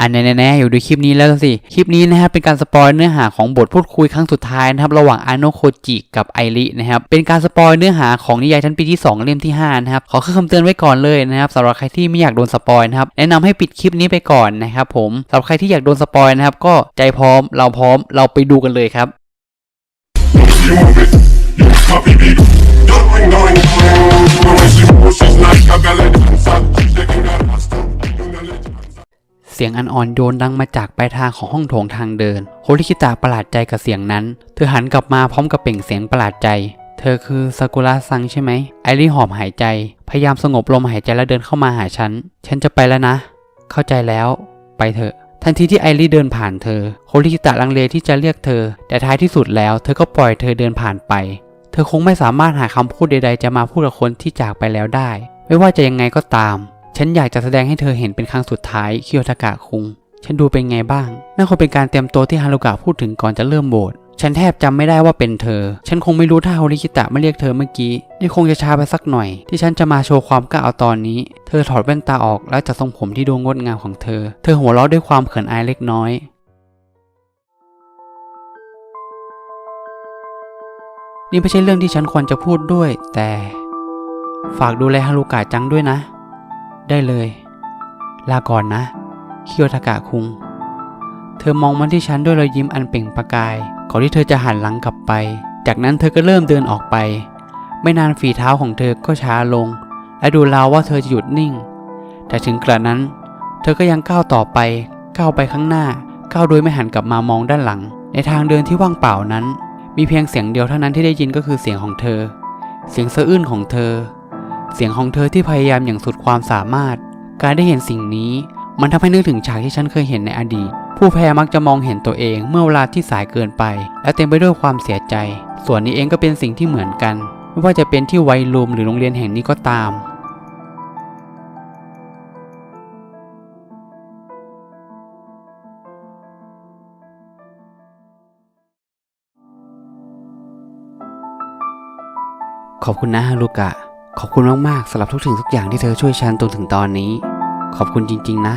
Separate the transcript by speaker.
Speaker 1: อันแน่ๆอยู่ดูคลิปนี้แล้วสิ คลิปนี้นะครับเป็นการสปอยเนื้อหาของบทพูดคุยครั้งสุดท้ายนะครับระหว่างอาโนโคจิกับไอรินะครับเป็นการสปอยเนื้อหาของนิยายชั้นปีที่ 2 เล่มที่5นะครับขอขึ้นคำเตือนไว้ก่อนเลยนะครับสำหรับใครที่ไม่อยากโดนสปอยนะครับแนะนำให้ปิดคลิปนี้ไปก่อนนะครับผมสำหรับใครที่อยากโดนสปอยนะครับก็ใจพร้อมเราพร้อมเราไปดูกันเลยครับ สียงอันอ่อนโยนดังมาจากปลายทางของห้องโถงทางเดิน โฮริคิตะประหลาดใจกับเสียงนั้น เธอหันกลับมาพร้อมกับเปล่งเสียงประหลาดใจ เธอคือซากุระซังใช่ไหม ไอริหอมหายใจ พยายามสงบลมหายใจแล้วเดินเข้ามาหาฉัน ฉันจะไปแล้วนะ เข้าใจแล้ว ไปเถอะ ทันทีที่ไอริเดินผ่านเธอ โฮริคิตะลังเลที่จะเรียกเธอ แต่ท้ายที่สุดแล้ว เธอก็ปล่อยเธอเดินผ่านไป เธอคงไม่สามารถหาคำพูดใด ๆ จะมาพูดกับคนที่จากไปแล้วได้ ไม่ว่าจะยังไงก็ตาม ฉันอยากจะแสดงให้เธอเห็นเป็นครั้งสุดท้ายคิโยทากะคุง ฉันดูเป็นไงบ้างนั่นคงเป็นการเตรียมตัวที่ฮารุกะพูดถึงก่อนจะเริ่มโบสฉันแทบจำไม่ได้ว่าเป็นเธอ ฉันคงไม่รู้ถ้าโฮริคิตะไม่เรียกเธอเมื่อกี้ นี่คงจะช้าไปสักหน่อย ที่ฉันจะมาโชว์ความกล้าเอาตอนนี้ เธอถอดแว่นตาออกแล้วจัดทรงผมที่ดูงดงามของเธอ เธอหัวเราะด้วยความเขินอายเล็กน้อยนี่ไม่ใช่เรื่องที่ฉันควรจะพูดด้วย แต่ ฝากดูแลฮารุกะจังด้วยนะ ได้เลย ลาก่อนนะคิโยทากะคุง เธอมองมาที่ฉันด้วยรอยยิ้มอันเปล่งประกาย ก่อนที่เธอจะหันหลังกลับไป จากนั้นเธอก็เริ่มเดินออกไป ไม่นานฝีเท้าของเธอก็ช้าลง และดูราวว่าเธอจะหยุดนิ่ง แต่ถึงกระนั้น เธอก็ยังก้าวต่อไป ก้าวไปข้างหน้า ก้าวโดยไม่หันกลับมามองด้านหลัง ในทางเดินที่ว่างเปล่านั้น มีเพียงเสียงเดียวเท่านั้นที่ได้ยินก็คือเสียงของเธอ เสียงสะอื้นของเธอ เสียงของเธอที่พยายามอย่างสุดความสามารถ การได้เห็นสิ่งนี้ มันทำให้นึกถึงฉากที่ฉันเคยเห็นในอดีต ผู้แพ้มักจะมองเห็นตัวเองเมื่อเวลาที่สายเกินไป และเต็มไปด้วยความเสียใจ ส่วนนี้เองก็เป็นสิ่งที่เหมือนกัน ไม่ว่าจะเป็นที่ไวลูมหรือโรงเรียนแห่งนี้ก็ตามขอบคุณนะฮารุกะ ขอบคุณมากๆสำหรับทุกสิ่งทุกอย่างที่เธอช่วยฉันจนถึงตอนนี้ ขอบคุณจริง ๆ นะ